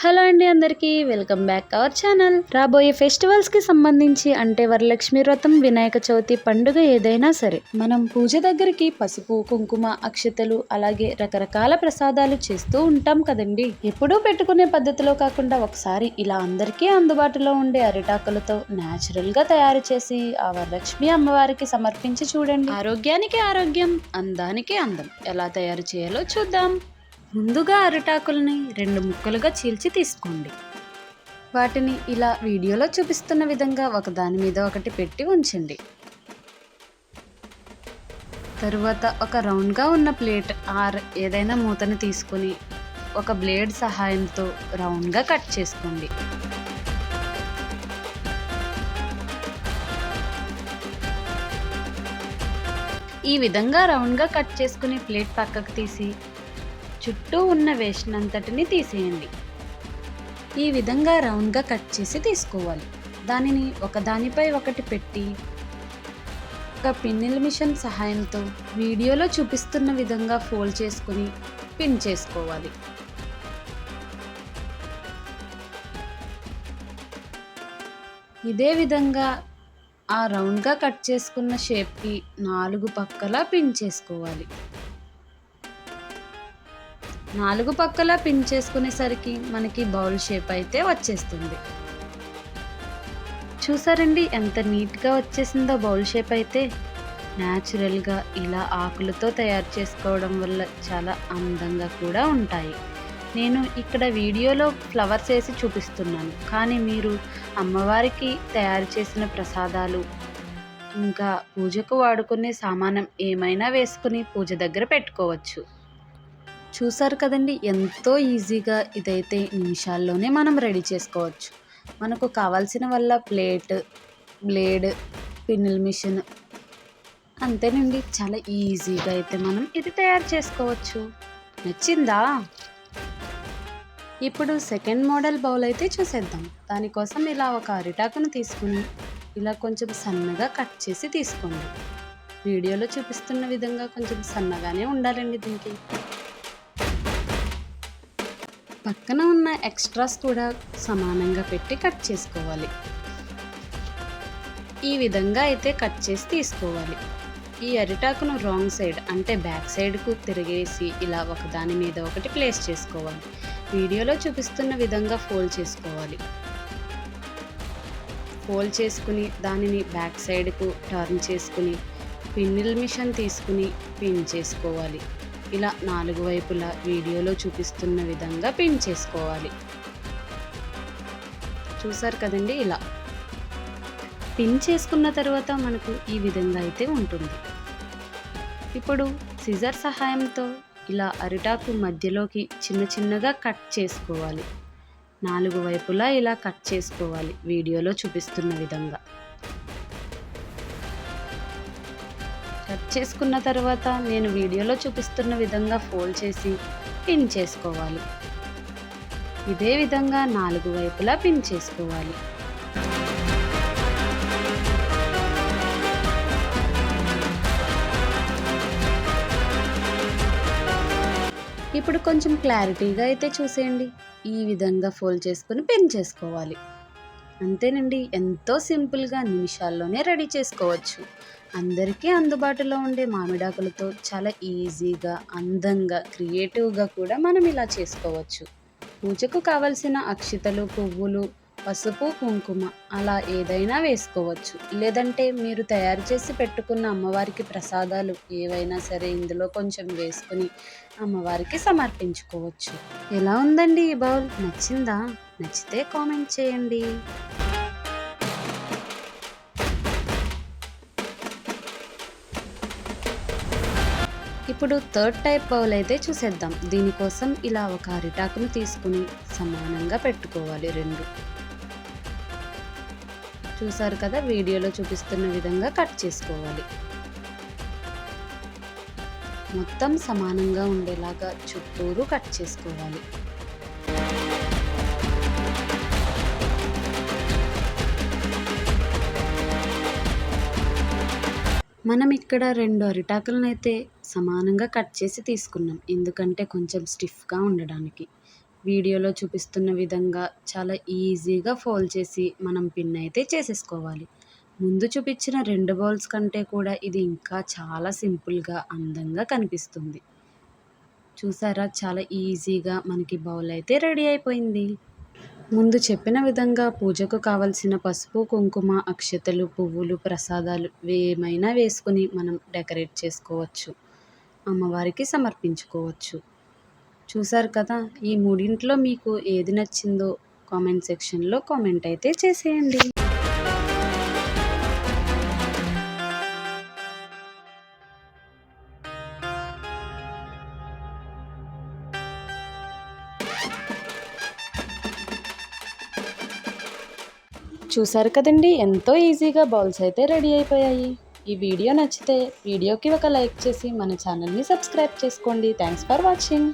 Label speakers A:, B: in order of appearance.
A: Hello అండి అందరికీ welcome back our channel. రాబోయే ఫెస్టివల్స్కి సంబంధించి అంటే వరలక్ష్మి వ్రతం వినాయక చవితి పండుగ ఏదైనా సరే మనం పూజ దగ్గరికి పసుపు కుంకుమ అక్షతలు అలాగే రకరకాల ప్రసాదాలు చేస్తూ ఉంటాం కదండి. ఎప్పుడూ పెట్టుకునే పద్ధతిలో కాకుండా ఒకసారి ఇలా అందరికీ అందుబాటులో ఉండే అరిటాకులతో న్యాచురల్గా తయారు చేసి ఆ వరలక్ష్మి అమ్మవారికి సమర్పించి చూడండి. ఆరోగ్యానికి ఆరోగ్యం అందానికి అందం. ఎలా తయారు చేయాలో చూద్దాం. ముందుగా అరిటాకుల్ని రెండు ముక్కలుగా చీల్చి తీసుకోండి. వాటిని ఇలా వీడియోలో చూపిస్తున్న విధంగా ఒకదాని మీద ఒకటి పెట్టి ఉంచండి. తరువాత ఒక రౌండ్గా ఉన్న ప్లేట్ ఆర్ ఏదైనా మూతను తీసుకొని ఒక బ్లేడ్ సహాయంతో రౌండ్గా కట్ చేసుకోండి. ఈ విధంగా రౌండ్గా కట్ చేసుకుని ప్లేట్ పక్కకు తీసి చుట్టూ ఉన్న వేస్ట్ అంతటిని తీసేయండి. ఈ విధంగా రౌండ్గా కట్ చేసి తీసుకోవాలి. దానిని ఒకదానిపై ఒకటి పెట్టి ఒక పిన్నిల్ మిషన్ సహాయంతో వీడియోలో చూపిస్తున్న విధంగా ఫోల్డ్ చేసుకుని పిన్ చేసుకోవాలి. ఇదే విధంగా ఆ రౌండ్గా కట్ చేసుకున్న షేప్కి నాలుగు పక్కల పిన్ చేసుకోవాలి. నాలుగు పక్కల పిన్ చేసుకునేసరికి మనకి బౌల్ షేప్ అయితే వచ్చేస్తుంది. చూసారండి ఎంత నీట్గా వచ్చేసిందో బౌల్ షేప్ అయితే? న్యాచురల్గా ఇలా ఆకులతో తయారు చేసుకోవడం వల్ల చాలా అందంగా కూడా ఉంటాయి. నేను ఇక్కడ వీడియోలో ఫ్లవర్స్ వేసి చూపిస్తున్నాను. కానీ మీరు అమ్మవారికి తయారు చేసిన ప్రసాదాలు ఇంకా పూజకు వాడుకునే సామానం ఏమైనా వేసుకుని పూజ దగ్గర పెట్టుకోవచ్చు. చూసారు కదండి ఎంతో ఈజీగా ఇదైతే నిమిషాల్లోనే మనం రెడీ చేసుకోవచ్చు. మనకు కావాల్సిన వల్ల ప్లేట్ బ్లేడ్ పిన్నుల మిషన్ అంతేనండి. చాలా ఈజీగా అయితే మనం ఇది తయారు చేసుకోవచ్చు. నచ్చిందా? ఇప్పుడు సెకండ్ మోడల్ బౌల్ అయితే చూసేద్దాం. దానికోసం ఇలా ఒక అరిటాకును తీసుకుని ఇలా కొంచెం సన్నగా కట్ చేసి తీసుకోండి. వీడియోలో చూపిస్తున్న విధంగా కొంచెం సన్నగానే ఉండాలండి దీనికి. పక్కన ఉన్న ఎక్స్ట్రాస్ కూడా సమానంగా పెట్టి కట్ చేసుకోవాలి. ఈ విధంగా అయితే కట్ చేసి తీసుకోవాలి. ఈ అరిటాకును రాంగ్ సైడ్ అంటే బ్యాక్ సైడ్కు తిరిగేసి ఇలా ఒకదాని మీద ఒకటి ప్లేస్ చేసుకోవాలి. వీడియోలో చూపిస్తున్న విధంగా ఫోల్డ్ చేసుకోవాలి. ఫోల్డ్ చేసుకుని దానిని బ్యాక్ సైడ్కు టర్న్ చేసుకుని పిన్నిల్ మిషన్ తీసుకుని పిన్ చేసుకోవాలి. ఇలా నాలుగు వైపులా వీడియోలో చూపిస్తున్న విధంగా పిన్ చేసుకోవాలి. చూసారు కదండి ఇలా. పిన్ చేసుకున్న తర్వాత మనకు ఈ విధంగా అయితే ఉంటుంది. ఇప్పుడు సిజర్ సహాయంతో ఇలా అరిటాకు మధ్యలోకి చిన్న చిన్నగా కట్ చేసుకోవాలి. నాలుగు వైపులా ఇలా కట్ చేసుకోవాలి. వీడియోలో చూపిస్తున్న విధంగా. కట్ చేసుకున్న తర్వాత నేను వీడియోలో చూపిస్తున్న విధంగా ఫోల్డ్ చేసి పిన్ చేసుకోవాలి. ఇదే విధంగా నాలుగు వైపులా పిన్ చేసుకోవాలి. ఇప్పుడు కొంచెం క్లారిటీగా అయితే చూసేయండి. ఈ విధంగా ఫోల్డ్ చేసుకుని పిన్ చేసుకోవాలి. అంతేనండి. ఎంతో సింపుల్గా నిమిషాల్లోనే రెడీ చేసుకోవచ్చు. అందరికీ అందుబాటులో ఉండే మామిడాకులతో చాలా ఈజీగా అందంగా క్రియేటివ్గా కూడా మనం ఇలా చేసుకోవచ్చు. పూజకు కావలసిన అక్షితలు పువ్వులు పసుపు కుంకుమ అలా ఏదైనా వేసుకోవచ్చు. లేదంటే మీరు తయారు చేసి పెట్టుకున్న అమ్మవారికి ప్రసాదాలు ఏవైనా సరే ఇందులో కొంచెం వేసుకుని అమ్మవారికి సమర్పించుకోవచ్చు. ఎలా ఉందండి ఈ బౌల్? నచ్చిందా? నచ్చితే కామెంట్ చేయండి. ఇప్పుడు థర్డ్ టైప్ బౌల్ అయితే చూసేద్దాం. దీనికోసం ఇలా ఒక అరిటాకును తీసుకుని సమానంగా పెట్టుకోవాలి రెండు. చూసారు కదా వీడియోలో చూపిస్తున్న విధంగా కట్ చేసుకోవాలి. మొత్తం సమానంగా ఉండేలాగా చుట్టూరు కట్ చేసుకోవాలి. మనం ఇక్కడ రెండు అరిటాకులను అయితే సమానంగా కట్ చేసి తీసుకున్నాం. ఎందుకంటే కొంచెం స్టిఫ్గా ఉండడానికి. వీడియోలో చూపిస్తున్న విధంగా చాలా ఈజీగా ఫోల్డ్ చేసి మనం పిన్ అయితే చేసేసుకోవాలి. ముందు చూపించిన రెండు బౌల్స్ కంటే కూడా ఇది ఇంకా చాలా సింపుల్గా అందంగా కనిపిస్తుంది. చూసారా? చాలా ఈజీగా మనకి బౌల్ అయితే రెడీ అయిపోయింది. ముందు చెప్పిన విధంగా పూజకు కావలసిన పసుపు కుంకుమ అక్షతలు పువ్వులు ప్రసాదాలు ఏమైనా వేసుకుని మనం డెకరేట్ చేసుకోవచ్చు. అమ్మవారికి సమర్పించుకోవచ్చు. చూసారు కదా ఈ మూడింట్లో మీకు ఏది నచ్చిందో కామెంట్ సెక్షన్లో కామెంట్ అయితే చేసేయండి. చూసారు కదండి ఎంతో ఈజీగా బౌల్స్ అయితే రెడీ అయిపోయాయి. ఈ వీడియో నచ్చితే వీడియోకి ఒక లైక్ చేసి మన ఛానల్ని సబ్స్క్రైబ్ చేసుకోండి. Thanks for watching.